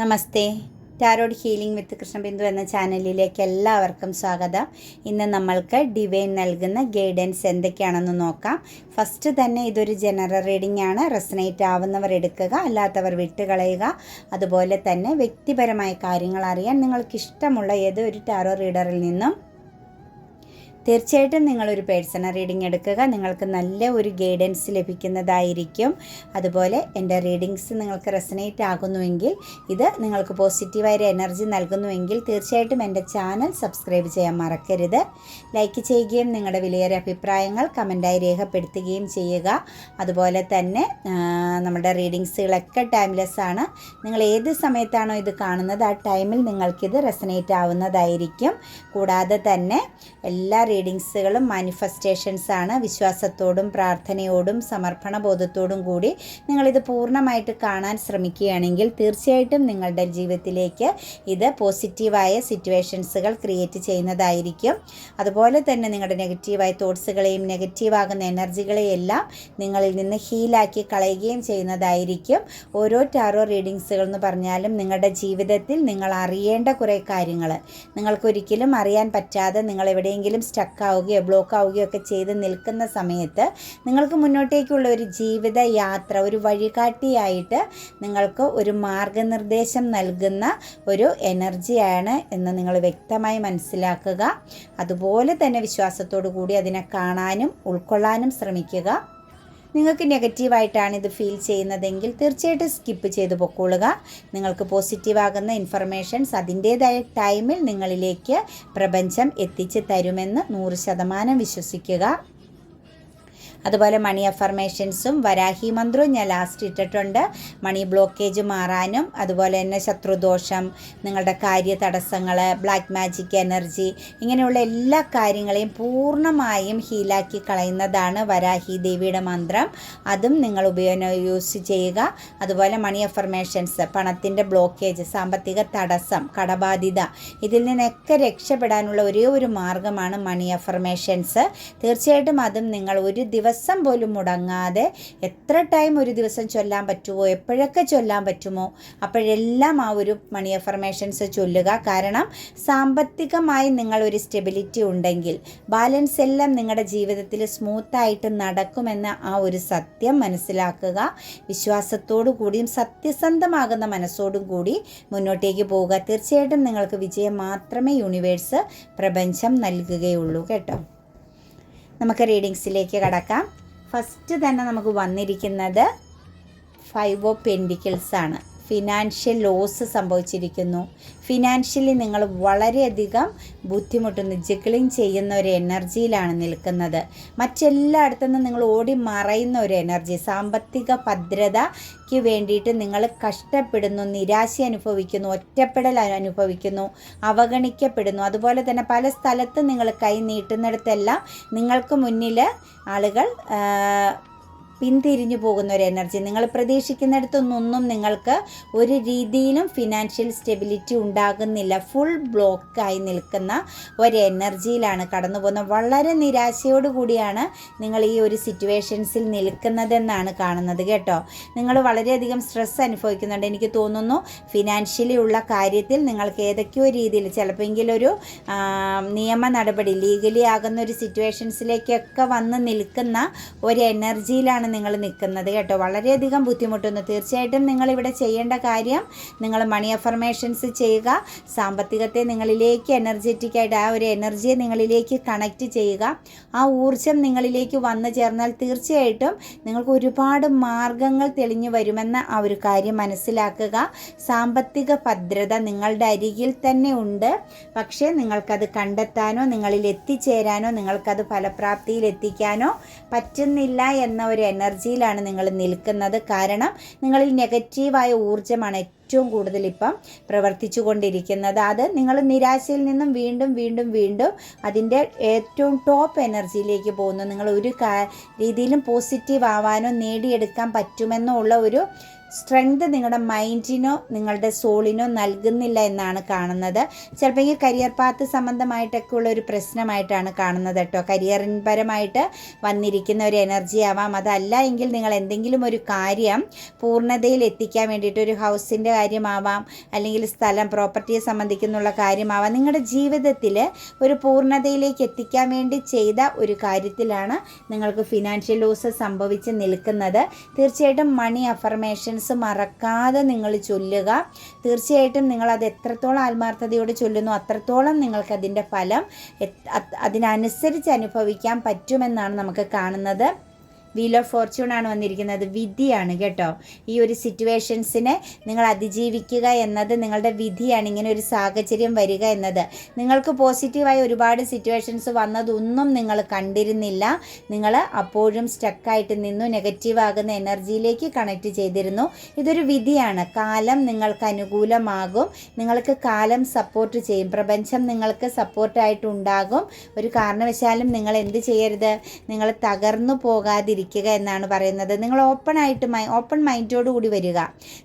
Namaste. Tarot healing with Krishnabindu എന്ന ചാനലിലേക്ക് എല്ലാവർക്കും സ്വാഗതം. ഇന്ന് നമ്മൾക്ക് ഡിവൈൻ നൽകുന്ന ഗൈഡൻസ് എന്തൊക്കെയാണെന്ന് നോക്കാം. ഫസ്റ്റ് തന്നെ ഇതൊരു ജനറൽ റീഡിംഗ് ആണ്. റെസനേറ്റ് ആവുന്നവർ എടുക്കുക അല്ലാത്തവർ വിട്ടുകളയുക. അതുപോലെ തന്നെ വ്യക്തിപരമായ കാര്യങ്ങൾ അറിയാൻ നിങ്ങൾക്ക് ഇഷ്ടമുള്ള ഏതൊരു ടാരോ റീഡറിൽ നിന്നും തീർച്ചയായിട്ടും നിങ്ങളൊരു പേഴ്സണൽ റീഡിംഗ് എടുക്കുക. നിങ്ങൾക്ക് നല്ല ഒരു ഗൈഡൻസ് ലഭിക്കുന്നതായിരിക്കും. അതുപോലെ എന്റെ റീഡിങ്സ് നിങ്ങൾക്ക് റെസനേറ്റ് ആകുന്നുവെങ്കിൽ ഇത് നിങ്ങൾക്ക് പോസിറ്റീവായൊരു എനർജി നൽകുന്നുവെങ്കിൽ തീർച്ചയായിട്ടും എന്റെ ചാനൽ സബ്സ്ക്രൈബ് ചെയ്യാൻ മറക്കരുത്. ലൈക്ക് ചെയ്യുകയും നിങ്ങളുടെ വിലയേറിയ അഭിപ്രായങ്ങൾ കമന്റായി രേഖപ്പെടുത്തുകയും ചെയ്യുക. അതുപോലെ തന്നെ നമ്മുടെ റീഡിങ്സുകളൊക്കെ ടൈംലെസ് ആണ്. നിങ്ങൾ ഏത് സമയത്താണോ ഇത് കാണുന്നത് ആ ടൈമിൽ നിങ്ങൾക്കിത് റെസനേറ്റ് ആവുന്നതായിരിക്കും. കൂടാതെ തന്നെ എല്ലാ റീഡിങ്സുകളും മാനിഫെസ്റ്റേഷൻസ് ആണ് വിശ്വാസത്തോടും പ്രാർത്ഥനയോടും സമർപ്പണ ബോധത്തോടും കൂടി നിങ്ങളിത് പൂർണമായിട്ട് കാണാൻ ശ്രമിക്കുകയാണെങ്കിൽ തീർച്ചയായിട്ടും നിങ്ങളുടെ ജീവിതത്തിലേക്ക് ഇത് പോസിറ്റീവായ സിറ്റുവേഷൻസുകൾ ക്രിയേറ്റ് ചെയ്യുന്നതായിരിക്കും. അതുപോലെ തന്നെ നിങ്ങളുടെ നെഗറ്റീവായ തോട്ട്സുകളെയും നെഗറ്റീവാകുന്ന എനർജികളെയും എല്ലാം നിങ്ങളിൽ നിന്ന് ഹീലാക്കി കളയുകയും ചെയ്യുന്നതായിരിക്കും. ഓരോ ടാറോ റീഡിങ്സുകൾ എന്ന് പറഞ്ഞാലും നിങ്ങളുടെ ജീവിതത്തിൽ നിങ്ങൾ അറിയേണ്ട കുറേ കാര്യങ്ങൾ നിങ്ങൾക്കൊരിക്കലും അറിയാൻ പറ്റാതെ നിങ്ങൾ എവിടെയെങ്കിലും ആവുകയോ ബ്ലോക്ക് ആവുകയോ ഒക്കെ ചെയ്ത് നിൽക്കുന്ന സമയത്ത് നിങ്ങൾക്ക് മുന്നോട്ടേക്കുള്ള ഒരു ജീവിത യാത്ര ഒരു വഴികാട്ടിയായിട്ട് നിങ്ങൾക്ക് ഒരു മാർഗനിർദ്ദേശം നൽകുന്ന ഒരു എനർജിയാണ് എന്ന് നിങ്ങൾ വ്യക്തമായി മനസ്സിലാക്കുക. അതുപോലെ തന്നെ വിശ്വാസത്തോടു കൂടി അതിനെ കാണാനും ഉൾക്കൊള്ളാനും ശ്രമിക്കുക. നിങ്ങൾക്ക് നെഗറ്റീവായിട്ടാണ് ഇത് ഫീൽ ചെയ്യുന്നതെങ്കിൽ തീർച്ചയായിട്ടും സ്കിപ്പ് ചെയ്ത് പൊക്കോളുക. നിങ്ങൾക്ക് പോസിറ്റീവാകുന്ന ഇൻഫർമേഷൻസ് അതിന്റേതായ ടൈമിൽ നിങ്ങളിലേക്ക് പ്രപഞ്ചം എത്തിച്ച് തരുമെന്ന് നൂറ് ശതമാനം വിശ്വസിക്കുക. അതുപോലെ മണി അഫർമേഷൻസും വരാഹി മന്ത്രവും ഞാൻ ലാസ്റ്റ് ഇട്ടിട്ടുണ്ട്. മണി ബ്ലോക്കേജ് മാറാനും അതുപോലെ തന്നെ ശത്രുദോഷം നിങ്ങളുടെ കാര്യ തടസ്സങ്ങൾ ബ്ലാക്ക് മാജിക് എനർജി ഇങ്ങനെയുള്ള എല്ലാ കാര്യങ്ങളെയും പൂർണമായും ഹീലാക്കി കളയുന്നതാണ് വരാഹി ദേവിയുടെ മന്ത്രം. അതും നിങ്ങൾ ഉപയോഗ യൂസ് ചെയ്യുക. അതുപോലെ മണി അഫർമേഷൻസ് പണത്തിന്റെ ബ്ലോക്കേജ് സാമ്പത്തിക തടസ്സം കടബാധിത ഇതിൽ നിന്നൊക്കെ രക്ഷപ്പെടാനുള്ള ഒരേ ഒരു മാർഗമാണ് മണി അഫർമേഷൻസ് തീർച്ചയായിട്ടും അതും നിങ്ങൾ ഒരു ദിവസം പോലും മുടങ്ങാതെ എത്ര ടൈം ഒരു ദിവസം ചൊല്ലാൻ പറ്റുമോ എപ്പോഴൊക്കെ ചൊല്ലാൻ പറ്റുമോ അപ്പോഴെല്ലാം ആ ഒരു മണി അഫർമേഷൻസ് ചൊല്ലുക. കാരണം സാമ്പത്തികമായി നിങ്ങൾ ഒരു സ്റ്റെബിലിറ്റി ഉണ്ടെങ്കിൽ ബാലൻസ് എല്ലാം നിങ്ങളുടെ ജീവിതത്തിൽ സ്മൂത്തായിട്ട് നടക്കുമെന്ന ആ ഒരു സത്യം മനസ്സിലാക്കുക. വിശ്വാസത്തോടു കൂടിയും സത്യസന്ധമാകുന്ന മനസ്സോടും കൂടി മുന്നോട്ടേക്ക് പോവുക. തീർച്ചയായിട്ടും നിങ്ങൾക്ക് വിജയം മാത്രമേ യൂണിവേഴ്സ് പ്രപഞ്ചം നൽകുകയുള്ളൂ. കേട്ടോ? നമുക്ക് റീഡിങ്സിലേക്ക് കടക്കാം. ഫസ്റ്റ് തന്നെ നമുക്ക് വന്നിരിക്കുന്നത് ഫൈവ് ഓ പെൻഡിക്കിൾസ് ആണ്. ഫിനാൻഷ്യൽ ലോസ് സംഭവിച്ചിരിക്കുന്നു. ഫിനാൻഷ്യലി നിങ്ങൾ വളരെയധികം ബുദ്ധിമുട്ടുന്നു ജിഗ്ലിങ് ചെയ്യുന്ന ഒരു എനർജിയിലാണ് നിൽക്കുന്നത്. മറ്റെല്ലായിടത്തുനിന്നും നിങ്ങൾ ഓടി മറയുന്ന ഒരു എനർജി സാമ്പത്തിക ഭദ്രതയ്ക്ക് വേണ്ടിയിട്ട് നിങ്ങൾ കഷ്ടപ്പെടുന്നു നിരാശ അനുഭവിക്കുന്നു ഒറ്റപ്പെടൽ അനുഭവിക്കുന്നു അവഗണിക്കപ്പെടുന്നു. അതുപോലെ തന്നെ പല സ്ഥലത്തും നിങ്ങൾ കൈ നീട്ടുന്നിടത്തെല്ലാം നിങ്ങൾക്ക് മുന്നിൽ ആളുകൾ പിന്തിരിഞ്ഞു പോകുന്ന ഒരു എനർജി നിങ്ങൾ പ്രതീക്ഷിക്കുന്നിടത്തൊന്നും നിങ്ങൾക്ക് ഒരു രീതിയിലും ഫിനാൻഷ്യൽ സ്റ്റെബിലിറ്റി ഉണ്ടാകുന്നില്ല. ഫുൾ ബ്ലോക്കായി നിൽക്കുന്ന ഒരു എനർജിയിലാണ് കടന്നു പോകുന്നത്. വളരെ നിരാശയോടുകൂടിയാണ് നിങ്ങൾ ഈ ഒരു സിറ്റുവേഷൻസിൽ നിൽക്കുന്നതെന്നാണ് കാണുന്നത് കേട്ടോ. നിങ്ങൾ വളരെയധികം സ്ട്രെസ് അനുഭവിക്കുന്നുണ്ട്. എനിക്ക് തോന്നുന്നു ഫിനാൻഷ്യലി ഉള്ള കാര്യത്തിൽ നിങ്ങൾക്ക് ഏതൊക്കെയോ രീതിയിൽ ചിലപ്പോഴെങ്കിലൊരു നിയമ നടപടി ലീഗലി ആകുന്ന ഒരു സിറ്റുവേഷൻസിലേക്കൊക്കെ വന്ന് നിൽക്കുന്ന ഒരു എനർജിയിലാണ് നിങ്ങൾ നിൽക്കുന്നത് കേട്ടോ. വളരെയധികം ബുദ്ധിമുട്ടുന്നു. തീർച്ചയായിട്ടും നിങ്ങൾ ഇവിടെ ചെയ്യേണ്ട കാര്യം നിങ്ങൾ മണി അഫർമേഷൻസ് ചെയ്യുക. സാമ്പത്തികത്തെ നിങ്ങളിലേക്ക് എനർജറ്റിക് ആയിട്ട് ആ ഒരു എനർജിയെ നിങ്ങളിലേക്ക് കണക്റ്റ് ചെയ്യുക. ആ ഊർജം നിങ്ങളിലേക്ക് വന്നു ചേർന്നാൽ തീർച്ചയായിട്ടും നിങ്ങൾക്ക് ഒരുപാട് മാർഗങ്ങൾ തെളിഞ്ഞു വരുമെന്ന ആ ഒരു കാര്യം മനസ്സിലാക്കുക. സാമ്പത്തിക ഭദ്രത നിങ്ങളുടെ അരികിൽ തന്നെ ഉണ്ട്. പക്ഷേ നിങ്ങൾക്കത് കണ്ടെത്താനോ നിങ്ങളിൽ എത്തിച്ചേരാനോ നിങ്ങൾക്കത് ഫലപ്രാപ്തിയിൽ എത്തിക്കാനോ പറ്റുന്നില്ല എന്ന ഒരു എനർജിയിലാണ് നിങ്ങൾ നിൽക്കുന്നത്. കാരണം നിങ്ങളിൽ നെഗറ്റീവായ ഊർജമാണ് ഏറ്റവും കൂടുതൽ ഇപ്പം പ്രവർത്തിച്ചു കൊണ്ടിരിക്കുന്നത് അത് നിങ്ങൾ നിരാശയിൽ നിന്നും വീണ്ടും വീണ്ടും വീണ്ടും അതിന്റെ ഏറ്റവും ടോപ്പ് എനർജിയിലേക്ക് പോകുന്നു. നിങ്ങൾ ഒരു രീതിയിലും പോസിറ്റീവ് ആവാനോ നേടിയെടുക്കാൻ പറ്റുമെന്നോ ഉള്ള ഒരു സ്ട്രെങ്ത് നിങ്ങളുടെ മൈൻഡിനോ നിങ്ങളുടെ സോളിനോ നൽകുന്നില്ല എന്നാണ് കാണുന്നത്. ചിലപ്പോൾ ഈ കരിയർ പാത്ത് സംബന്ധമായിട്ടൊക്കെ ഉള്ള ഒരു പ്രശ്നമായിട്ടാണ് കാണുന്നത് കേട്ടോ. കരിയറിൻപരമായിട്ട് വന്നിരിക്കുന്ന ഒരു എനർജി ആവാം. അതല്ല എങ്കിൽ നിങ്ങൾ എന്തെങ്കിലും ഒരു കാര്യം പൂർണതയിൽ എത്തിക്കാൻ വേണ്ടിയിട്ട് ഒരു ഹൗസിന്റെ കാര്യമാവാം അല്ലെങ്കിൽ സ്ഥലം പ്രോപ്പർട്ടിയെ സംബന്ധിക്കുന്നുള്ള കാര്യമാവാം. നിങ്ങളുടെ ജീവിതത്തിൽ ഒരു പൂർണതയിലേക്ക് എത്തിക്കാൻ വേണ്ടി ചെയ്ത ഒരു കാര്യത്തിലാണ് നിങ്ങൾക്ക് ഫിനാൻഷ്യൽ ലോസ് സംഭവിച്ച് നിൽക്കുന്നത്. തീർച്ചയായിട്ടും മണി അഫർമേഷൻസ് മറക്കാതെ നിങ്ങൾ ചൊല്ലുക. തീർച്ചയായിട്ടും നിങ്ങളത് എത്രത്തോളം ആത്മാർത്ഥതയോടെ ചൊല്ലുന്നു അത്രത്തോളം നിങ്ങൾക്കതിന്റെ ഫലം അതിനനുസരിച്ച് അനുഭവിക്കാൻ പറ്റുമെന്നാണ് നമുക്ക് കാണുന്നത്. വീൽ ഓഫ് ഫോർച്യൂൺ ആണ് വന്നിരിക്കുന്നത്. വിധിയാണ് കേട്ടോ. ഈ ഒരു സിറ്റുവേഷൻസിനെ നിങ്ങൾ അതിജീവിക്കുക എന്നത് നിങ്ങളുടെ വിധിയാണ്. ഇങ്ങനെ ഒരു സാഹചര്യം വരിക എന്നത്. നിങ്ങൾക്ക് പോസിറ്റീവായ ഒരുപാട് സിറ്റുവേഷൻസ് വന്നതൊന്നും നിങ്ങൾ കണ്ടിരുന്നില്ല. നിങ്ങൾ അപ്പോഴും സ്റ്റക്കായിട്ട് നിന്നു നെഗറ്റീവ് ആകുന്ന എനർജിയിലേക്ക് കണക്ട് ചെയ്തിരുന്നു. ഇതൊരു വിധിയാണ്. കാലം നിങ്ങൾക്ക് അനുകൂലമാകും. നിങ്ങൾക്ക് കാലം സപ്പോർട്ട് ചെയ്യും. പ്രപഞ്ചം നിങ്ങൾക്ക് സപ്പോർട്ടായിട്ടുണ്ടാകും ഒരു കാരണവശാലും നിങ്ങൾ എന്ത് ചെയ്യരുത്? നിങ്ങൾ തകർന്നു പോകാതിരിക്കുക എന്നാണ് പറയുന്നത്. നിങ്ങൾ ഓപ്പൺ ആയിട്ട് മൈ ഓപ്പൺ മൈൻഡോട് കൂടി വരിക.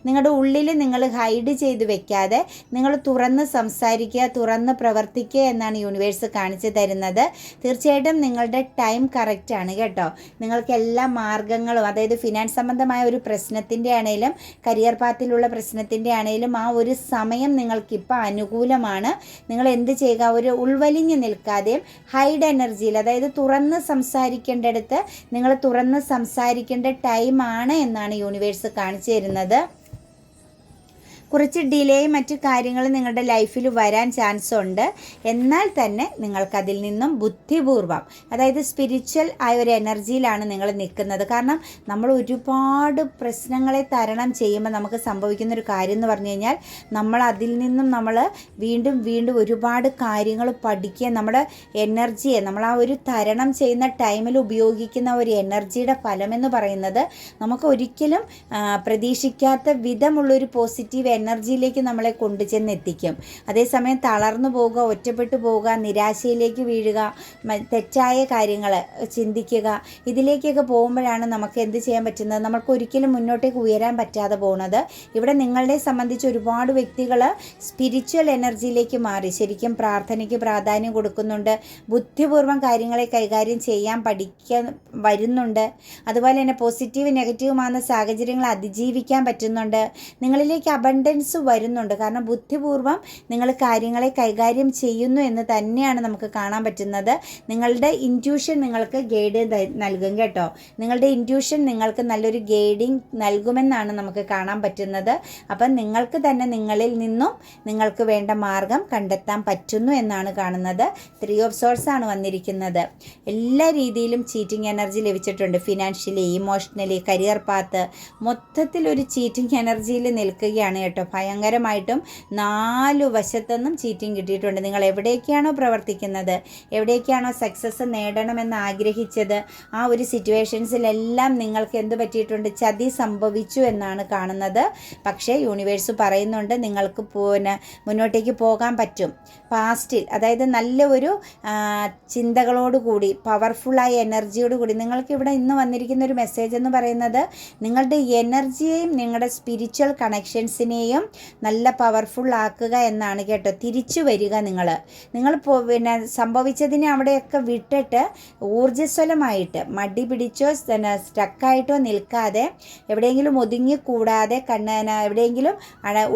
നിങ്ങളുടെ ഉള്ളിൽ നിങ്ങൾ ഹൈഡ് ചെയ്ത് വെക്കാതെ നിങ്ങൾ തുറന്ന് സംസാരിക്കുക തുറന്ന് പ്രവർത്തിക്കുക എന്നാണ് യൂണിവേഴ്സ് കാണിച്ചു തരുന്നത്. തീർച്ചയായിട്ടും നിങ്ങളുടെ ടൈം കറക്റ്റാണ് കേട്ടോ. നിങ്ങൾക്ക് എല്ലാ മാർഗങ്ങളും അതായത് ഫിനാൻസ് സംബന്ധമായ ഒരു പ്രശ്നത്തിന്റെ ആണെങ്കിലും കരിയർ പാത്തിലുള്ള പ്രശ്നത്തിന്റെ ആണെങ്കിലും ആ ഒരു സമയം നിങ്ങൾക്കിപ്പോൾ അനുകൂലമാണ്. നിങ്ങൾ എന്ത് ചെയ്യുക? ഒരു ഉൾവലിഞ്ഞ് നിൽക്കാതെയും ഹൈഡ് എനർജിയിൽ അതായത് തുറന്ന് സംസാരിക്കേണ്ടടുത്ത് നിങ്ങൾ തുറന്ന് സംസാരിക്കേണ്ട ടൈമാണ് എന്നാണ് യൂണിവേഴ്സ് കാണിച്ചു തരുന്നത്. കുറച്ച് ഡിലേയും മറ്റു കാര്യങ്ങളും നിങ്ങളുടെ ലൈഫിൽ വരാൻ ചാൻസ് ഉണ്ട്. എന്നാൽ തന്നെ നിങ്ങൾക്കതിൽ നിന്നും ബുദ്ധിപൂർവം അതായത് സ്പിരിച്വൽ ആയ ഒരു എനർജിയിലാണ് നിങ്ങൾ നിൽക്കുന്നത്. കാരണം നമ്മൾ ഒരുപാട് പ്രശ്നങ്ങളെ തരണം ചെയ്യുമ്പോൾ നമുക്ക് സംഭവിക്കുന്ന ഒരു കാര്യം എന്ന് പറഞ്ഞു കഴിഞ്ഞാൽ നമ്മൾ അതിൽ നിന്നും നമ്മൾ വീണ്ടും വീണ്ടും ഒരുപാട് കാര്യങ്ങൾ പഠിക്കുക നമ്മുടെ എനർജിയെ നമ്മൾ ആ ഒരു തരണം ചെയ്യുന്ന ടൈമിൽ ഉപയോഗിക്കുന്ന ഒരു എനർജിയുടെ ഫലമെന്ന് പറയുന്നത് നമുക്ക് ഒരിക്കലും പ്രതീക്ഷിക്കാത്ത വിധമുള്ളൊരു പോസിറ്റീവ് എനർജിയിലേക്ക് നമ്മളെ കൊണ്ടുചെന്ന് എത്തിക്കും അതേസമയം തളർന്നു പോവുക ഒറ്റപ്പെട്ടു പോവുക നിരാശയിലേക്ക് വീഴുക തെറ്റായ കാര്യങ്ങൾ ചിന്തിക്കുക ഇതിലേക്കൊക്കെ പോകുമ്പോഴാണ് നമുക്ക് എന്ത് ചെയ്യാൻ പറ്റുന്നത്? നമുക്ക് ഒരിക്കലും മുന്നോട്ടേക്ക് ഉയരാൻ പറ്റാതെ പോകുന്നത് ഇവിടെ നിങ്ങളെ സംബന്ധിച്ച് ഒരുപാട് വ്യക്തികൾ സ്പിരിച്വൽ എനർജിയിലേക്ക് മാറി. ശരിക്കും പ്രാർത്ഥനയ്ക്ക് പ്രാധാന്യം കൊടുക്കുന്നുണ്ട്. ബുദ്ധിപൂർവം കാര്യങ്ങളെ കൈകാര്യം ചെയ്യാൻ പഠിക്കാൻ വരുന്നുണ്ട്. അതുപോലെ തന്നെ പോസിറ്റീവ് നെഗറ്റീവുമാകുന്ന സാഹചര്യങ്ങൾ അതിജീവിക്കാൻ പറ്റുന്നുണ്ട്. നിങ്ങളിലേക്ക് അബണ്ടൻസ് വരുന്നുണ്ട്. കാരണം ബുദ്ധിപൂർവം നിങ്ങൾ കാര്യങ്ങളെ കൈകാര്യം ചെയ്യുന്നു എന്ന് തന്നെയാണ് നമുക്ക് കാണാൻ പറ്റുന്നത്. നിങ്ങളുടെ ഇന്റ്യൂഷൻ നിങ്ങൾക്ക് ഗൈഡ് നൽകും കേട്ടോ. നിങ്ങളുടെ ഇന്റ്യൂഷൻ നിങ്ങൾക്ക് നല്ലൊരു ഗൈഡിങ് നൽകുമെന്നാണ് നമുക്ക് കാണാൻ പറ്റുന്നത്. അപ്പം നിങ്ങൾക്ക് തന്നെ നിങ്ങളിൽ നിന്നും നിങ്ങൾക്ക് വേണ്ട മാർഗം കണ്ടെത്താൻ പറ്റുന്നു എന്നാണ് കാണുന്നത്. ത്രീ ഓഫ് സോഴ്സ് ആണ് വന്നിരിക്കുന്നത്. എല്ലാ രീതിയിലും ചീറ്റിംഗ് എനർജി ലഭിച്ചിട്ടുണ്ട്. ഫിനാൻഷ്യലി ഇമോഷണലി കരിയർ പാത്ത് മൊത്തത്തിൽ ഒരു ചീറ്റിംഗ് എനർജിയിൽ നിൽക്കുകയാണ് കേട്ടോ. ഭയങ്കരമായിട്ടും നാലു വശത്തുനിന്നും ചീറ്റിംഗ് കിട്ടിയിട്ടുണ്ട്. നിങ്ങൾ എവിടേക്കാണോ പ്രവർത്തിക്കുന്നത് എവിടേക്കാണോ സക്സസ് നേടണമെന്ന് ആഗ്രഹിച്ചത് ആ ഒരു സിറ്റുവേഷൻസിലെല്ലാം നിങ്ങൾക്ക് എന്ത് പറ്റിയിട്ടുണ്ട്? ചതി സംഭവിച്ചു എന്നാണ് കാണുന്നത്. പക്ഷേ യൂണിവേഴ്സ് പറയുന്നുണ്ട് നിങ്ങൾക്ക് പിന്നെ മുന്നോട്ടേക്ക് പോകാൻ പറ്റും. പാസ്റ്റിൽ അതായത് നല്ല ഒരു ചിന്തകളോടുകൂടി പവർഫുള്ളായ എനർജിയോട് കൂടി നിങ്ങൾക്ക് ഇവിടെ ഇന്ന് വന്നിരിക്കുന്ന ഒരു മെസ്സേജ് എന്ന് പറയുന്നത് നിങ്ങളുടെ എനർജിയെയും നിങ്ങളുടെ സ്പിരിച്വൽ കണക്ഷൻസിനെയും നല്ല പവർഫുൾ ആക്കുക എന്നാണ് കേട്ടോ. തിരിച്ചു വരിക നിങ്ങൾ നിങ്ങൾ പിന്നെ സംഭവിച്ചതിനെ അവിടെയൊക്കെ വിട്ടിട്ട് ഊർജസ്വലമായിട്ട് മടി പിടിച്ചോ പിന്നെ സ്റ്റക്കായിട്ടോ നിൽക്കാതെ എവിടെയെങ്കിലും ഒതുങ്ങിക്കൂടാതെ കണ്ണന എവിടെയെങ്കിലും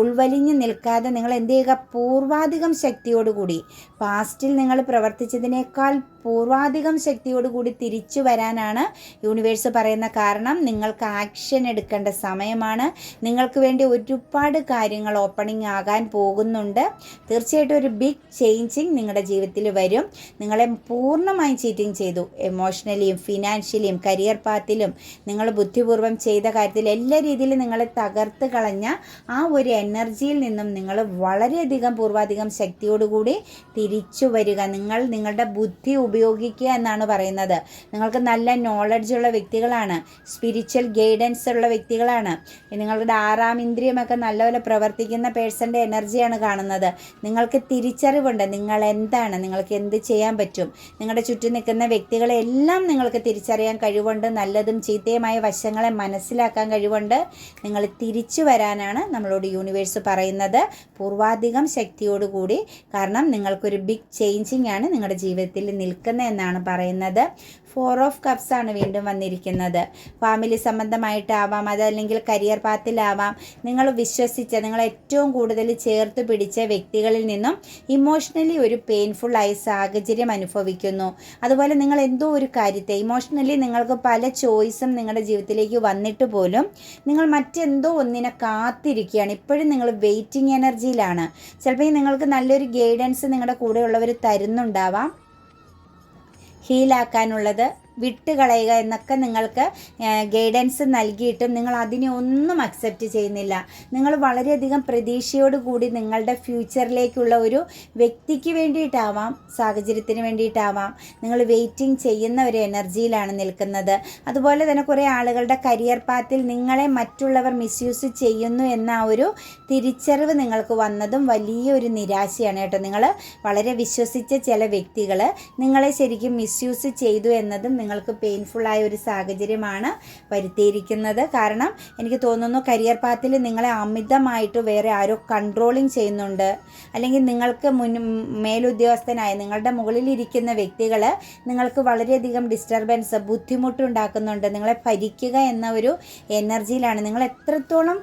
ഉൾവലിഞ്ഞ് നിൽക്കാതെ നിങ്ങൾ എന്ത് ചെയ്യുക പൂർവാധികം ശക്തിയോടുകൂടി പാസ്റ്റിൽ നിങ്ങൾ പ്രവർത്തിച്ചതിനേക്കാൾ പൂർവാധികം ശക്തിയോടുകൂടി തിരിച്ചു വരാനാണ് യൂണിവേഴ്സ് പറയുന്ന കാരണം. നിങ്ങൾക്ക് ആക്ഷൻ എടുക്കേണ്ട സമയമാണ്. നിങ്ങൾക്ക് വേണ്ടി ഒരുപാട് കാര്യങ്ങൾ ഓപ്പണിംഗ് ആകാൻ പോകുന്നുണ്ട്. തീർച്ചയായിട്ടും ഒരു ബിഗ് ചേഞ്ചിങ് നിങ്ങളുടെ ജീവിതത്തിൽ വരും. നിങ്ങളെ പൂർണമായും ചീറ്റിംഗ് ചെയ്തു. എമോഷണലിയും ഫിനാൻഷ്യലിയും കരിയർ പാത്തിലും നിങ്ങൾ ബുദ്ധിപൂർവം ചെയ്ത കാര്യത്തിൽ എല്ലാ രീതിയിലും നിങ്ങളെ തകർത്ത് കളഞ്ഞ ആ ഒരു എനർജിയിൽ നിന്നും നിങ്ങൾ വളരെയധികം പൂർവാധികം ശക്തിയോടുകൂടി തിരിച്ചു വരിക. നിങ്ങൾ നിങ്ങളുടെ ബുദ്ധി ഉപയോഗിക്കുക എന്നാണ് പറയുന്നത്. നിങ്ങൾക്ക് നല്ല നോളജ് ഉള്ള വ്യക്തികളാണ്. സ്പിരിച്വൽ ഗൈഡൻസ് ഉള്ള വ്യക്തികളാണ്. നിങ്ങളുടെ ആറാം ഇന്ദ്രിയമൊക്കെ നല്ല നല്ലപോലെ പ്രവർത്തിക്കുന്ന പേഴ്സന്റെ എനർജിയാണ് കാണുന്നത്. നിങ്ങൾക്ക് തിരിച്ചറിവുണ്ട് നിങ്ങൾ എന്താണ് നിങ്ങൾക്ക് എന്ത് ചെയ്യാൻ പറ്റും. നിങ്ങളുടെ ചുറ്റും നിൽക്കുന്ന വ്യക്തികളെ എല്ലാം നിങ്ങൾക്ക് തിരിച്ചറിയാൻ കഴിവുണ്ട്. നല്ലതും ചീത്തയുമായ വശങ്ങളെ മനസ്സിലാക്കാൻ കഴിവുണ്ട്. നിങ്ങൾ തിരിച്ചു വരാനാണ് നമ്മളോട് യൂണിവേഴ്സ് പറയുന്നത്. പൂർവാധികം ശക്തിയോടുകൂടി. കാരണം നിങ്ങൾക്കൊരു ബിഗ് ചേഞ്ചിങ് ആണ് നിങ്ങളുടെ ജീവിതത്തിൽ നിൽക്കുന്നത് എന്നാണ് പറയുന്നത്. ഫോർ ഓഫ് കപ്സ് ആണ് വീണ്ടും വന്നിരിക്കുന്നത്. ഫാമിലി സംബന്ധമായിട്ടാവാം അതല്ലെങ്കിൽ കരിയർ പാത്തിലാവാം നിങ്ങൾ വിശ്വസിച്ച നിങ്ങൾ ഏറ്റവും കൂടുതൽ ചേർത്ത് പിടിച്ച വ്യക്തികളിൽ നിന്നും ഇമോഷണലി ഒരു പെയിൻഫുൾ ആയി സാഹചര്യം അനുഭവിക്കുന്നു. അതുപോലെ നിങ്ങൾ എന്തോ ഒരു കാര്യത്തെ ഇമോഷണലി നിങ്ങൾക്ക് പല ചോയ്സും നിങ്ങളുടെ ജീവിതത്തിലേക്ക് വന്നിട്ട് പോലും നിങ്ങൾ മറ്റെന്തോ ഒന്നിനെ കാത്തിരിക്കുകയാണ്. ഇപ്പോഴും നിങ്ങൾ വെയിറ്റിംഗ് എനർജിയിലാണ് ചിലപ്പോൾ നിങ്ങൾക്ക് നല്ലൊരു ഗൈഡൻസ് നിങ്ങളുടെ കൂടെയുള്ളവർ തരുന്നുണ്ടാവാം. ഹീലാക്കാനുള്ളത് വിട്ടുകളയുക എന്നൊക്കെ നിങ്ങൾക്ക് ഗൈഡൻസ് നൽകിയിട്ടും നിങ്ങൾ അതിനെ ഒന്നും അക്സെപ്റ്റ് ചെയ്യുന്നില്ല. നിങ്ങൾ വളരെയധികം പ്രതീക്ഷയോടുകൂടി നിങ്ങളുടെ ഫ്യൂച്ചറിലേക്കുള്ള ഒരു വ്യക്തിക്ക് വേണ്ടിയിട്ടാവാം സാഹചര്യത്തിന് വേണ്ടിയിട്ടാവാം നിങ്ങൾ വെയിറ്റിംഗ് ചെയ്യുന്ന ഒരു എനർജിയിലാണ് നിൽക്കുന്നത്. അതുപോലെ തന്നെ കുറേ ആളുകളുടെ കരിയർ പാത്തിൽ നിങ്ങളെ മറ്റുള്ളവർ മിസ്യൂസ് ചെയ്യുന്നു എന്ന ഒരു തിരിച്ചറിവ് നിങ്ങൾക്ക് വന്നതും വലിയൊരു നിരാശയാണ് കേട്ടോ. നിങ്ങൾ വളരെ വിശ്വസിച്ച ചില വ്യക്തികൾ നിങ്ങളെ ശരിക്കും മിസ്യൂസ് ചെയ്തു എന്നതും നിങ്ങൾക്ക് പെയിൻഫുള്ളായ ഒരു സാഹചര്യമാണ് വരുത്തിയിരിക്കുന്നത്. കാരണം എനിക്ക് തോന്നുന്നു കരിയർ പാത്തിൽ നിങ്ങളെ അമിതമായിട്ട് വേറെ ആരോ കൺട്രോളിങ് ചെയ്യുന്നുണ്ട്. അല്ലെങ്കിൽ നിങ്ങൾക്ക് മുൻ മേലുദ്യോഗസ്ഥനായ നിങ്ങളുടെ മുകളിലിരിക്കുന്ന വ്യക്തികൾ നിങ്ങൾക്ക് വളരെയധികം ഡിസ്റ്റർബൻസ് ബുദ്ധിമുട്ടുണ്ടാക്കുന്നുണ്ട് നിങ്ങളെ ഭരിക്കുക എന്ന ഒരു എനർജിയിലാണ് നിങ്ങൾ എത്രത്തോളം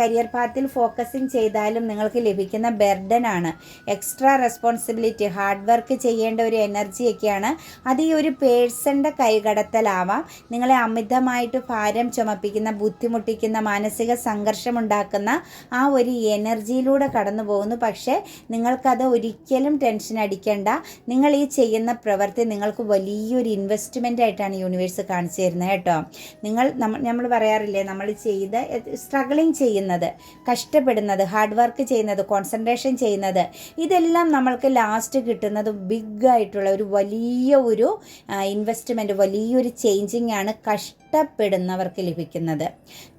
കരിയർ പാത്തിൽ ഫോക്കസിങ് ചെയ്താലും നിങ്ങൾക്ക് ലഭിക്കുന്ന ബെർഡനാണ് എക്സ്ട്രാ റെസ്പോൺസിബിലിറ്റി ഹാർഡ് വർക്ക് ചെയ്യേണ്ട ഒരു എനർജിയൊക്കെയാണ് അത് ഈ ഒരു പേഴ്സന്റെ കൈകടത്തലാവാം. നിങ്ങളെ അമിതമായിട്ട് ഭാരം ചുമപ്പിക്കുന്ന ബുദ്ധിമുട്ടിക്കുന്ന മാനസിക സംഘർഷമുണ്ടാക്കുന്ന ആ ഒരു എനർജിയിലൂടെ കടന്നു പോകുന്നു. പക്ഷേ നിങ്ങൾക്കത് ഒരിക്കലും ടെൻഷൻ അടിക്കേണ്ട. നിങ്ങൾ ഈ ചെയ്യുന്ന പ്രവൃത്തി നിങ്ങൾക്ക് വലിയൊരു ഇൻവെസ്റ്റ്മെന്റ് ആയിട്ടാണ് യൂണിവേഴ്സ് കാണിച്ചു തരുന്നത് കേട്ടോ. നിങ്ങൾ നമ്മൾ പറയാറില്ലേ നമ്മൾ ചെയ്ത് സ്ട്രഗിളിങ് ചെയ്യുന്നത് കഷ്ടപ്പെടുന്നത് ഹാർഡ് വർക്ക് ചെയ്യുന്നത് കോൺസെൻട്രേഷൻ ചെയ്യുന്നത് ഇതെല്ലാം നമ്മൾക്ക് ലാസ്റ്റ് കിട്ടുന്നത് ബിഗ് ആയിട്ടുള്ള ഒരു വലിയ ഒരു വലിയൊരു ചേഞ്ചിങ് ആണ് കഷ്ടപ്പെടുന്നവർക്ക് ലഭിക്കുന്നത്.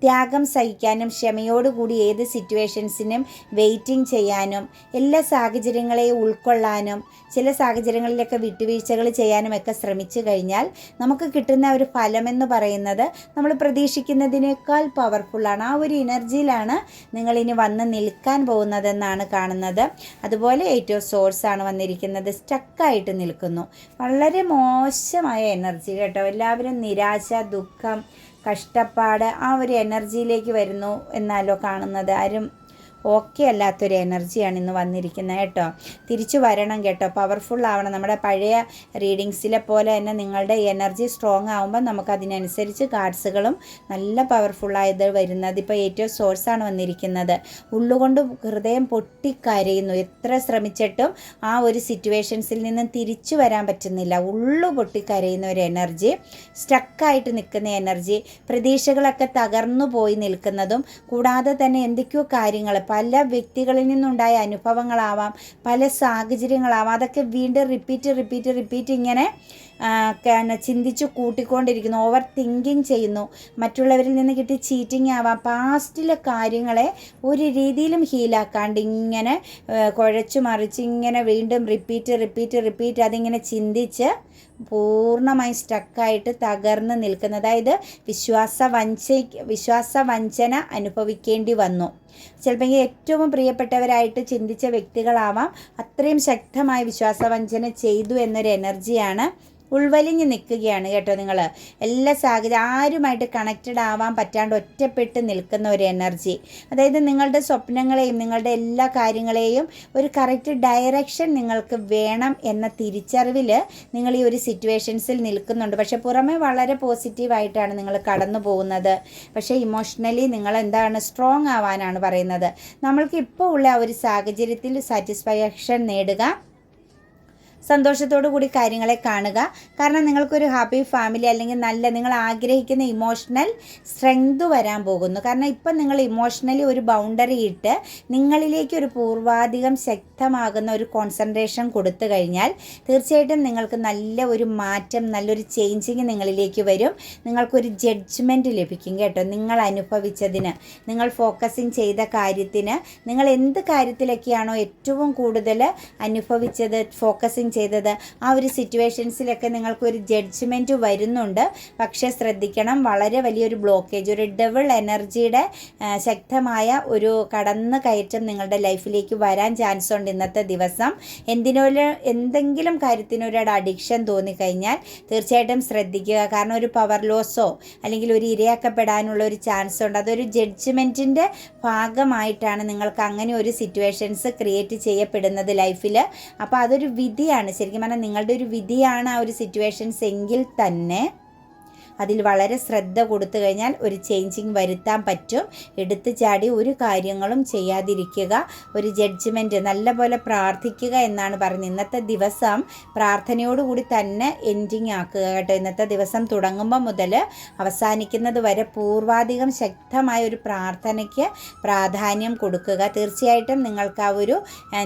ത്യാഗം സഹിക്കാനും ക്ഷമയോടുകൂടി ഏത് സിറ്റുവേഷൻസിനും വെയിറ്റിംഗ് ചെയ്യാനും എല്ലാ സാഹചര്യങ്ങളെയും ഉൾക്കൊള്ളാനും ചില സാഹചര്യങ്ങളിലൊക്കെ വിട്ടുവീഴ്ചകൾ ചെയ്യാനും ഒക്കെ ശ്രമിച്ചു കഴിഞ്ഞാൽ നമുക്ക് കിട്ടുന്ന ഒരു ഫലമെന്ന് പറയുന്നത് നമ്മൾ പ്രതീക്ഷിക്കുന്നതിനേക്കാൾ പവർഫുള്ളാണ് ആ ഒരു എനർജിയിലാണ് നിങ്ങളിനി വന്ന് നിൽക്കാൻ പോകുന്നതെന്നാണ് കാണുന്നത്. അതുപോലെ ഏറ്റവും സോഴ്സാണ് വന്നിരിക്കുന്നത്. സ്റ്റക്കായിട്ട് നിൽക്കുന്നു. വളരെ മോശമായ എനർജി കേട്ടോ. എല്ലാവരും നിരാശ ദുഃഖം കഷ്ടപ്പാട് ആ ഒരു എനർജിയിലേക്ക് വരുന്നു എന്നാലോ കാണുന്നത്. ആരും ഓക്കെ അല്ലാത്തൊരു എനർജിയാണ് ഇന്ന് വന്നിരിക്കുന്നത് കേട്ടോ. തിരിച്ചു വരണം കേട്ടോ. പവർഫുൾ ആവണം. നമ്മുടെ പഴയ റീഡിങ്സിലെ പോലെ തന്നെ നിങ്ങളുടെ എനർജി സ്ട്രോങ് ആകുമ്പോൾ നമുക്ക് അതിനനുസരിച്ച് കാർഡ്സുകളും നല്ല പവർഫുള്ളായത് വരുന്നത് ഇപ്പോൾ ഏറ്റവും സോഴ്സാണ് വന്നിരിക്കുന്നത്. ഉള്ളുകൊണ്ട് ഹൃദയം പൊട്ടിക്കരയുന്നു. എത്ര ശ്രമിച്ചിട്ടും ആ ഒരു സിറ്റുവേഷൻസിൽ നിന്നും തിരിച്ചു വരാൻ പറ്റുന്നില്ല. ഉള്ളു പൊട്ടിക്കരയുന്ന ഒരു എനർജി സ്റ്റക്കായിട്ട് നിൽക്കുന്ന എനർജി പ്രതീക്ഷകളൊക്കെ തകർന്നു പോയി നിൽക്കുന്നതും കൂടാതെ തന്നെ എന്തൊക്കെയോ കാര്യങ്ങൾ പല വ്യക്തികളിൽ നിന്നുണ്ടായ അനുഭവങ്ങളാവാം പല സാഹചര്യങ്ങളാവാം. അതൊക്കെ വീണ്ടും റിപ്പീറ്റ് റിപ്പീറ്റ് റിപ്പീറ്റ് ഇങ്ങനെ ചിന്തിച്ച് കൂട്ടിക്കൊണ്ടിരിക്കുന്നു ഓവർ തിങ്കിങ് ചെയ്യുന്നു. മറ്റുള്ളവരിൽ നിന്ന് കിട്ടി ചീറ്റിംഗ് ആവാം. പാസ്റ്റിലെ കാര്യങ്ങളെ ഒരു രീതിയിലും ഹീലാക്കാണ്ട് ഇങ്ങനെ കുഴച്ചു മറിച്ച് ഇങ്ങനെ വീണ്ടും റിപ്പീറ്റ് റിപ്പീറ്റ് റിപ്പീറ്റ് അതിങ്ങനെ ചിന്തിച്ച് പൂർണമായി സ്റ്റക്കായിട്ട് തകർന്ന് നിൽക്കുന്ന അതായത് വിശ്വാസ വഞ്ച വിശ്വാസ വഞ്ചന അനുഭവിക്കേണ്ടി വന്നു. ചിലപ്പോൾ ഏറ്റവും പ്രിയപ്പെട്ടവരായിട്ട് ചിന്തിച്ച വ്യക്തികളാവാം. അത്രയും ശക്തമായ വിശ്വാസവഞ്ചന ചെയ്തു എന്നൊരു എനർജിയാണ് ഉൾവലിഞ്ഞ് നിൽക്കുകയാണ് കേട്ടോ നിങ്ങൾ എല്ലാ സാഹചര്യം ആരുമായിട്ട് കണക്റ്റഡ് ആവാൻ പറ്റാണ്ട് ഒറ്റപ്പെട്ട് നിൽക്കുന്ന ഒരു എനർജി അതായത് നിങ്ങളുടെ സ്വപ്നങ്ങളെയും നിങ്ങളുടെ എല്ലാ കാര്യങ്ങളെയും ഒരു കറക്റ്റ് ഡയറക്ഷൻ നിങ്ങൾക്ക് വേണം എന്ന തിരിച്ചറിവിൽ നിങ്ങൾ ഈ ഒരു സിറ്റുവേഷൻസിൽ നിൽക്കുന്നുണ്ട്. പക്ഷെ പുറമെ വളരെ പോസിറ്റീവായിട്ടാണ് നിങ്ങൾ കടന്നു പോകുന്നത്. പക്ഷേ ഇമോഷണലി നിങ്ങൾ എന്താണ് സ്ട്രോങ് ആവാനാണ് പറയുന്നത്. നമ്മൾക്ക് ഇപ്പോൾ ഉള്ള ഒരു സാഹചര്യത്തിൽ സാറ്റിസ്ഫാക്ഷൻ നേടുക സന്തോഷത്തോടു കൂടി കാര്യങ്ങളെ കാണുക. കാരണം നിങ്ങൾക്കൊരു ഹാപ്പി ഫാമിലി അല്ലെങ്കിൽ നല്ല നിങ്ങൾ ആഗ്രഹിക്കുന്ന ഇമോഷണൽ സ്ട്രെങ്ത് വരാൻ പോകുന്നു. കാരണം ഇപ്പം നിങ്ങൾ ഇമോഷണലി ഒരു ബൗണ്ടറി ഇട്ട് നിങ്ങളിലേക്ക് ഒരു പൂർവാധികം ശക്തമാകുന്ന ഒരു കോൺസെൻട്രേഷൻ കൊടുത്തു കഴിഞ്ഞാൽ തീർച്ചയായിട്ടും നിങ്ങൾക്ക് നല്ല ഒരു മാറ്റം നല്ലൊരു ചേഞ്ചിങ് നിങ്ങളിലേക്ക് വരും. നിങ്ങൾക്കൊരു ജഡ്ജ്മെന്റ് ലഭിക്കും കേട്ടോ. നിങ്ങൾ അനുഭവിച്ചതിന് നിങ്ങൾ ഫോക്കസിങ് ചെയ്ത കാര്യത്തിന്. നിങ്ങൾ എന്ത് കാര്യത്തിലൊക്കെയാണോ ഏറ്റവും കൂടുതൽ അനുഭവിച്ചത് ഫോക്കസിങ് ചെയ്തത്. ആ ഒരു സിറ്റുവേഷൻസിലൊക്കെ നിങ്ങൾക്കൊരു ജഡ്ജ്മെന്റ് വരുന്നുണ്ട്. പക്ഷേ ശ്രദ്ധിക്കണം വളരെ വലിയൊരു ബ്ലോക്കേജ് ഒരു ഡബിൾ എനർജിയുടെ ശക്തമായ ഒരു കടന്നു കയറ്റം നിങ്ങളുടെ ലൈഫിലേക്ക് വരാൻ ചാൻസ് ഉണ്ട് ഇന്നത്തെ ദിവസം. എന്തിനൊരു എന്തെങ്കിലും കാര്യത്തിനൊരാട് അഡിക്ഷൻ തോന്നിക്കഴിഞ്ഞാൽ തീർച്ചയായിട്ടും ശ്രദ്ധിക്കുക. കാരണം ഒരു പവർ ലോസോ അല്ലെങ്കിൽ ഒരു ഇരയാക്കപ്പെടാനുള്ള ഒരു ചാൻസ് ഉണ്ട്. അതൊരു ജഡ്ജ്മെന്റിന്റെ ഭാഗമായിട്ടാണ് നിങ്ങൾക്ക് അങ്ങനെ ഒരു സിറ്റുവേഷൻസ് ക്രിയേറ്റ് ചെയ്യപ്പെടുന്നത് ലൈഫിൽ അപ്പോൾ അതൊരു വിധിയാണ്. ശരിക്കും പറഞ്ഞാൽ നിങ്ങളുടെ ഒരു വിധിയാണ് ആ ഒരു സിറ്റുവേഷൻസ് എങ്കിൽ തന്നെ അതിൽ വളരെ ശ്രദ്ധ കൊടുത്തു കഴിഞ്ഞാൽ ഒരു ചേഞ്ചിങ് വരുത്താൻ പറ്റും. എടുത്തു ചാടി ഒരു കാര്യങ്ങളും ചെയ്യാതിരിക്കുക ഒരു ജഡ്ജ്മെന്റ് നല്ലപോലെ പ്രാർത്ഥിക്കുക എന്നാണ് പറയുന്നത്. ഇന്നത്തെ ദിവസം പ്രാർത്ഥനയോടുകൂടി തന്നെ എൻഡിങ് ആക്കുക കേട്ടോ. ഇന്നത്തെ ദിവസം തുടങ്ങുമ്പോൾ മുതൽ അവസാനിക്കുന്നത് വരെ പൂർവാധികം ശക്തമായ ഒരു പ്രാർത്ഥനയ്ക്ക് പ്രാധാന്യം കൊടുക്കുക. തീർച്ചയായിട്ടും നിങ്ങൾക്ക് ആ ഒരു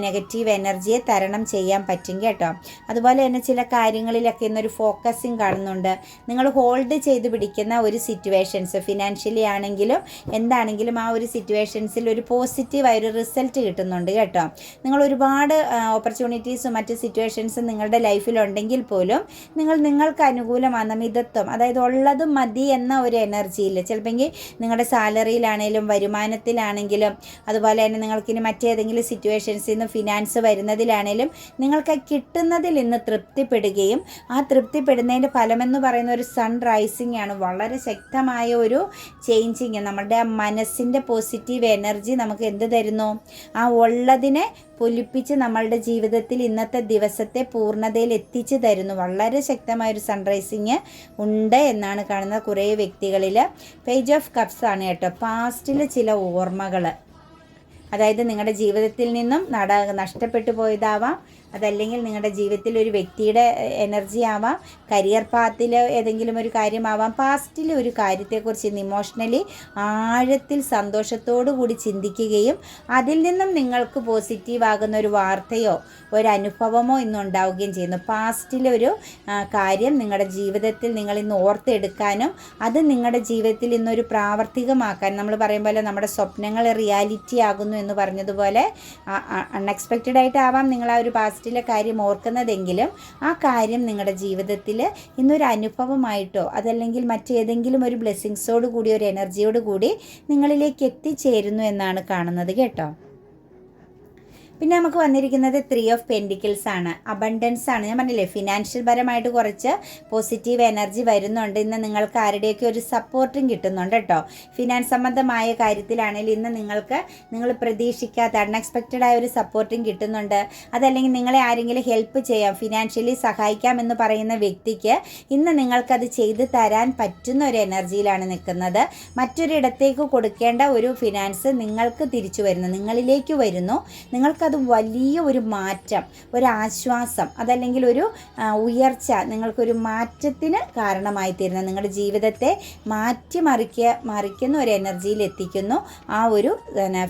നെഗറ്റീവ് എനർജിയെ തരണം ചെയ്യാൻ പറ്റും കേട്ടോ. അതുപോലെ തന്നെ ചില കാര്യങ്ങളിലൊക്കെ ഇന്നൊരു ഫോക്കസിങ് കാണുന്നുണ്ട്. നിങ്ങൾ ഹോൾഡ് ചെയ്ത് പിടിക്കുന്ന ഒരു സിറ്റുവേഷൻസ് ഫിനാൻഷ്യലി ആണെങ്കിലും എന്താണെങ്കിലും ആ ഒരു സിറ്റുവേഷൻസിൽ ഒരു പോസിറ്റീവായ ഒരു റിസൾട്ട് കിട്ടുന്നുണ്ട് കേട്ടോ. നിങ്ങൾ ഒരുപാട് ഓപ്പർച്യൂണിറ്റീസും മറ്റ് സിറ്റുവേഷൻസും നിങ്ങളുടെ ലൈഫിലുണ്ടെങ്കിൽ പോലും നിങ്ങൾ നിങ്ങൾക്ക് അനുകൂലമാണ് മിതത്വം. അതായത് ഉള്ളതും മതി എന്ന ഒരു എനർജിയിൽ ചിലപ്പോൾ നിങ്ങളുടെ സാലറിയിലാണെങ്കിലും വരുമാനത്തിലാണെങ്കിലും അതുപോലെ തന്നെ നിങ്ങൾക്കിനി മറ്റേതെങ്കിലും സിറ്റുവേഷൻസിൽ നിന്ന് ഫിനാൻസ് വരുന്നതിലാണെങ്കിലും നിങ്ങൾക്ക് കിട്ടുന്നതിൽ നിന്ന് തൃപ്തിപ്പെടുകയും ആ തൃപ്തിപ്പെടുന്നതിന്റെ ഫലമെന്ന് പറയുന്ന ഒരു സൺ റൈസിങ് ആണ്. വളരെ ശക്തമായ ഒരു ചേഞ്ചിങ് നമ്മുടെ മനസ്സിന്റെ പോസിറ്റീവ് എനർജി നമുക്ക് എന്ത് തരുന്നു? ആ ഉള്ളതിനെ പൊലിപ്പിച്ച് നമ്മളുടെ ജീവിതത്തിൽ ഇന്നത്തെ ദിവസത്തെ പൂർണതയിൽ എത്തിച്ചു തരുന്നു. വളരെ ശക്തമായ ഒരു സൺറൈസിങ് ഉണ്ട് എന്നാണ് കാണുന്ന കുറേ വ്യക്തികളിൽ പേജ് ഓഫ് കപ്സ് ആണ് കേട്ടോ. പാസ്റ്റിലെ ചില ഓർമ്മകൾ അതായത് നിങ്ങളുടെ ജീവിതത്തിൽ നിന്നും നട നഷ്ടപ്പെട്ടു പോയതാവാം. അതല്ലെങ്കിൽ നിങ്ങളുടെ ജീവിതത്തിൽ ഒരു വ്യക്തിയുടെ എനർജി ആവാം. കരിയർ പാത്തിൽ ഏതെങ്കിലും ഒരു കാര്യമാവാം. പാസ്റ്റിൽ ഒരു കാര്യത്തെക്കുറിച്ച് ഇമോഷണലി ആഴത്തിൽ സന്തോഷത്തോടു കൂടി ചിന്തിക്കുകയും അതിൽ നിന്നും നിങ്ങൾക്ക് പോസിറ്റീവ് ആകുന്ന ഒരു വാർത്തയോ ഒരു അനുഭവമോ ഇന്ന് ഉണ്ടാവുകയും ചെയ്യുന്നു. പാസ്റ്റിലെ ഒരു കാര്യം നിങ്ങളുടെ ജീവിതത്തിൽ നിങ്ങൾ ഇന്ന് ഓർത്തെടുക്കാനും അത് നിങ്ങളുടെ ജീവിതത്തിൽ ഇന്നൊരു പ്രാവർത്തികമാക്കാൻ നമ്മൾ പറയുമ്പോൾ നമ്മുടെ സ്വപ്നങ്ങൾ റിയാലിറ്റി ആകുന്നു എന്ന് പറഞ്ഞതുപോലെ അൺഎക്സ്പെക്റ്റഡ് ആയിട്ടാവാം നിങ്ങൾ ആ ഒരു പാസ്റ്റിലെ കാര്യം ഓർക്കുന്നതെങ്കിലും ആ കാര്യം നിങ്ങളുടെ ജീവിതത്തിൽ ഇന്നൊരു അനുഭവമായിട്ടോ അതല്ലെങ്കിൽ മറ്റേതെങ്കിലും ഒരു ബ്ലെസ്സിങ്സോട് കൂടി ഒരു എനർജിയോട് കൂടി നിങ്ങളിലേക്ക് എത്തിച്ചേരുന്നു എന്നാണ് കാണുന്നത് കേട്ടോ. പിന്നെ നമുക്ക് വന്നിരിക്കുന്നത് ത്രീ ഓഫ് പെൻഡിക്കിൾസ് ആണ്. അബണ്ടൻസ് ആണ്. ഞാൻ പറഞ്ഞില്ലേ ഫിനാൻഷ്യൽ പരമായിട്ട് കുറച്ച് പോസിറ്റീവ് എനർജി വരുന്നുണ്ട്. ഇന്ന് നിങ്ങൾക്ക് ആരുടെയൊക്കെ ഒരു സപ്പോർട്ടും കിട്ടുന്നുണ്ട് കേട്ടോ ഫിനാൻസ് സംബന്ധമായ കാര്യത്തിലാണെങ്കിൽ ഇന്ന് നിങ്ങൾക്ക് നിങ്ങൾ പ്രതീക്ഷിക്കാത്ത അൺഎക്സ്പെക്റ്റഡ് ആയ ഒരു സപ്പോർട്ടും കിട്ടുന്നുണ്ട്. അതല്ലെങ്കിൽ നിങ്ങളെ ആരെങ്കിലും ഹെൽപ്പ് ചെയ്യാം ഫിനാൻഷ്യലി സഹായിക്കാം എന്ന് പറയുന്ന വ്യക്തിക്ക് ഇന്ന് നിങ്ങൾക്കത് ചെയ്ത് തരാൻ പറ്റുന്ന ഒരു എനർജിയിലാണ് നിൽക്കുന്നത്. മറ്റൊരിടത്തേക്ക് കൊടുക്കേണ്ട ഒരു ഫിനാൻസ് നിങ്ങൾക്ക് തിരിച്ചു വരുന്നു. നിങ്ങളിലേക്ക് വരുന്നു. നിങ്ങൾക്കത് അത് വലിയ ഒരു മാറ്റം ഒരു ആശ്വാസം അതല്ലെങ്കിൽ ഒരു ഉയർച്ച നിങ്ങൾക്കൊരു മാറ്റത്തിന് കാരണമായി തീരുന്ന നിങ്ങളുടെ ജീവിതത്തെ മാറ്റിമറിക്കുക മറിക്കുന്ന ഒരു എനർജിയിൽ എത്തിക്കുന്നു. ആ ഒരു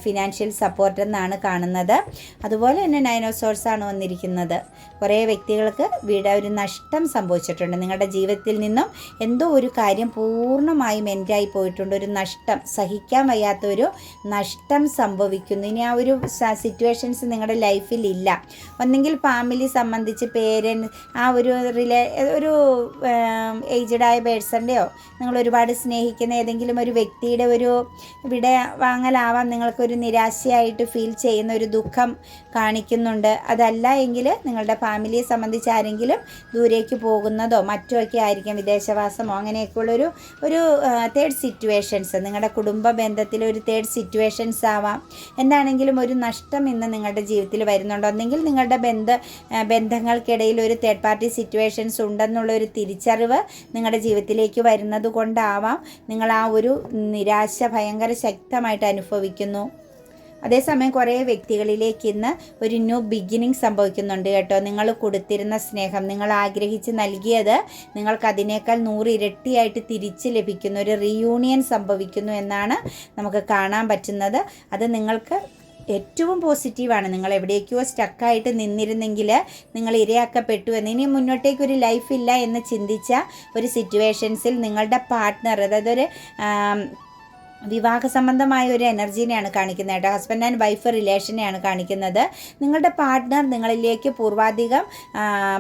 ഫിനാൻഷ്യൽ സപ്പോർട്ട് എന്നാണ് കാണുന്നത്. അതുപോലെ തന്നെ നൈനോസോഴ്സാണ് വന്നിരിക്കുന്നത്. കുറേ വ്യക്തികൾക്ക് വീട് ഒരു നഷ്ടം സംഭവിച്ചിട്ടുണ്ട്. നിങ്ങളുടെ ജീവിതത്തിൽ നിന്നും എന്തോ ഒരു കാര്യം പൂർണമായും എൻഡായി പോയിട്ടുണ്ട്. ഒരു നഷ്ടം സഹിക്കാൻ വയ്യാത്ത ഒരു നഷ്ടം സംഭവിക്കുന്നു. ഇനി ആ ഒരു സിറ്റുവേഷൻസ് നിങ്ങളുടെ ലൈഫിൽ ഇല്ല ഒന്നെങ്കിൽ ഫാമിലി സംബന്ധിച്ച് പേരൻസ് ആ ഒരു റിലേ ഒരു ഏജ്ഡായ പേഴ്സന്റെയോ നിങ്ങൾ ഒരുപാട് സ്നേഹിക്കുന്ന ഏതെങ്കിലും ഒരു വ്യക്തിയുടെ ഒരു വിട വാങ്ങലാവാം. നിങ്ങൾക്കൊരു നിരാശയായിട്ട് ഫീൽ ചെയ്യുന്ന ഒരു ദുഃഖം കാണിക്കുന്നുണ്ട്. അതല്ല എങ്കിൽ നിങ്ങളുടെ ഫാമിലിയെ സംബന്ധിച്ച് ആരെങ്കിലും ദൂരേക്ക് പോകുന്നതോ മറ്റോ ഒക്കെ ആയിരിക്കും വിദേശവാസമോ അങ്ങനെയൊക്കെയുള്ളൊരു ഒരു തേർഡ് സിറ്റുവേഷൻസ് നിങ്ങളുടെ കുടുംബ ബന്ധത്തിൽ ഒരു തേർഡ് സിറ്റുവേഷൻസ് ആവാം. എന്താണെങ്കിലും ഒരു നഷ്ടം ഇന്ന് നിങ്ങളുടെ ജീവിതത്തിൽ വരുന്നുണ്ടോ? അല്ലെങ്കിൽ നിങ്ങളുടെ ബന്ധ ബന്ധങ്ങൾക്കിടയിൽ ഒരു തേർഡ് പാർട്ടി സിറ്റുവേഷൻസ് ഉണ്ടെന്നുള്ള ഒരു തിരിച്ചറിവ് നിങ്ങളുടെ ജീവിതത്തിലേക്ക് വരുന്നത് കൊണ്ടാവാം. നിങ്ങൾ ആ ഒരു നിരാശ ഭയങ്കര ശക്തമായിട്ട് അനുഭവിക്കുന്നു. അതേസമയം കുറേ വ്യക്തികളിലേക്ക് ഇന്ന് ഒരു ന്യൂ ബിഗിനിങ് സംഭവിക്കുന്നുണ്ട് കേട്ടോ. നിങ്ങൾ കൊടുത്തിരുന്ന സ്നേഹം നിങ്ങൾ ആഗ്രഹിച്ച് നൽകിയത് നിങ്ങൾക്ക് അതിനേക്കാൾ നൂറ് ഇരട്ടിയായിട്ട് തിരിച്ച് ലഭിക്കുന്നു ഒരു റീയൂണിയൻ സംഭവിക്കുന്നു എന്നാണ് നമുക്ക് കാണാൻ പറ്റുന്നത്. അത് നിങ്ങൾക്ക് ഏറ്റവും പോസിറ്റീവാണ്. നിങ്ങൾ എവിടേക്കോ സ്റ്റക്കായിട്ട് നിന്നിരുന്നെങ്കിൽ നിങ്ങൾ ഇരയാക്കപ്പെട്ടു. എന്ന് ഇനി മുന്നോട്ടേക്ക് ഒരു ലൈഫില്ല എന്ന് ചിന്തിച്ച ഒരു സിറ്റുവേഷൻസിൽ നിങ്ങളുടെ പാർട്ട്ണർ അതായത് ഒരു വിവാഹ സംബന്ധമായ ഒരു എനർജീനെയാണ് കാണിക്കുന്നത് കേട്ടോ. ഹസ്ബൻഡ് ആൻഡ് വൈഫ് റിലേഷനെയാണ് കാണിക്കുന്നത്. നിങ്ങളുടെ പാർട്ട്ണർ നിങ്ങളിലേക്ക് പൂർവാധികം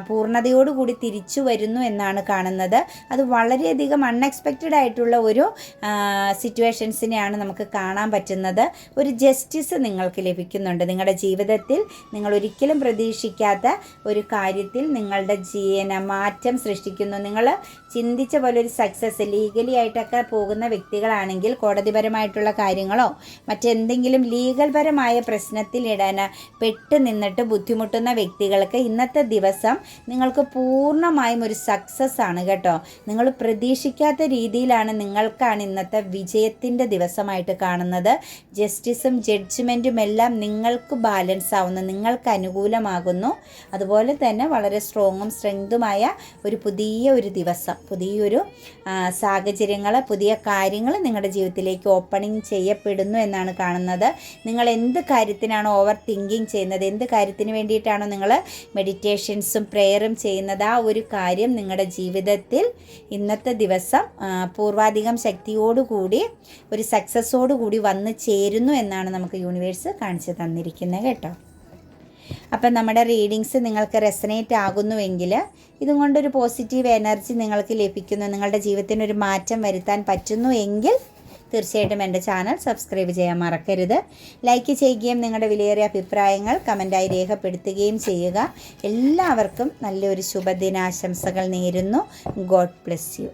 പൂർണതയോടുകൂടി തിരിച്ചു വരുന്നു എന്നാണ് കാണുന്നത്. അത് വളരെയധികം അൺഎക്സ്പെക്റ്റഡ് ആയിട്ടുള്ള ഒരു സിറ്റുവേഷൻസിനെയാണ് നമുക്ക് കാണാൻ പറ്റുന്നത്. ഒരു ജസ്റ്റിസ് നിങ്ങൾക്ക് ലഭിക്കുന്നുണ്ട്. നിങ്ങളുടെ ജീവിതത്തിൽ നിങ്ങൾ ഒരിക്കലും പ്രതീക്ഷിക്കാത്ത ഒരു കാര്യത്തിൽ നിങ്ങളുടെ ജീവന മാറ്റം സൃഷ്ടിക്കുന്നു. നിങ്ങൾ ചിന്തിച്ച പോലെ ഒരു സക്സസ് ലീഗലി ആയിട്ടൊക്കെ പോകുന്ന വ്യക്തികളാണെങ്കിൽ കോടതിപരമായിട്ടുള്ള കാര്യങ്ങളോ മറ്റെന്തെങ്കിലും ലീഗൽ പരമായ പ്രശ്നത്തിൽ ഇടാൻ പെട്ട് നിന്നിട്ട് ബുദ്ധിമുട്ടുന്ന വ്യക്തികൾക്ക് ഇന്നത്തെ ദിവസം നിങ്ങൾക്ക് പൂർണമായും ഒരു സക്സസ് ആണ് കേട്ടോ. നിങ്ങൾ പ്രതീക്ഷിക്കാത്ത രീതിയിലാണ് നിങ്ങൾക്കാണ് ഇന്നത്തെ വിജയത്തിന്റെ ദിവസമായിട്ട് കാണുന്നത്. ജസ്റ്റിസും ജഡ്ജ്മെന്റും എല്ലാം നിങ്ങൾക്ക് ബാലൻസ് ആവുന്നു നിങ്ങൾക്ക് അനുകൂലമാകുന്നു. അതുപോലെ തന്നെ വളരെ സ്ട്രോങ്ങും സ്ട്രെങ്തുമായ ഒരു പുതിയ ഒരു ദിവസം പുതിയൊരു സാഹചര്യങ്ങൾ പുതിയ കാര്യങ്ങൾ നിങ്ങളുടെ ജീവിതത്തിലേക്ക് ഓപ്പണിംഗ് ചെയ്യപ്പെടുന്നു എന്നാണ് കാണുന്നത്. നിങ്ങൾ എന്ത് കാര്യത്തിനാണ് ഓവർ തിങ്കിങ് ചെയ്യുന്നത് എന്ത് കാര്യത്തിന് വേണ്ടിയിട്ടാണോ നിങ്ങൾ മെഡിറ്റേഷൻസും പ്രെയറും ചെയ്യുന്നത് ആ ഒരു കാര്യം നിങ്ങളുടെ ജീവിതത്തിൽ ഇന്നത്തെ ദിവസം പൂർവാധികം ശക്തിയോടുകൂടി ഒരു സക്സസ്സോടുകൂടി വന്ന് ചേരുന്നു എന്നാണ് നമുക്ക് യൂണിവേഴ്സ് കാണിച്ചു തന്നിരിക്കുന്നത് കേട്ടോ. അപ്പം നമ്മുടെ റീഡിങ്സ് നിങ്ങൾക്ക് റെസനേറ്റ് ആകുന്നുവെങ്കിൽ ഇതും കൊണ്ടൊരു പോസിറ്റീവ് എനർജി നിങ്ങൾക്ക് ലഭിക്കുന്നു. നിങ്ങളുടെ ജീവിതത്തിന് ഒരു മാറ്റം വരുത്താൻ പറ്റുന്നു എങ്കിൽ തീർച്ചയായിട്ടും എന്റെ ചാനൽ സബ്സ്ക്രൈബ് ചെയ്യാൻ മറക്കരുത്. ലൈക്ക് ചെയ്യുകയും നിങ്ങളുടെ വിലയേറിയ അഭിപ്രായങ്ങൾ കമന്റായി രേഖപ്പെടുത്തുകയും ചെയ്യുക. എല്ലാവർക്കും നല്ലൊരു ശുഭദിനാശംസകൾ നേരുന്നു. God bless you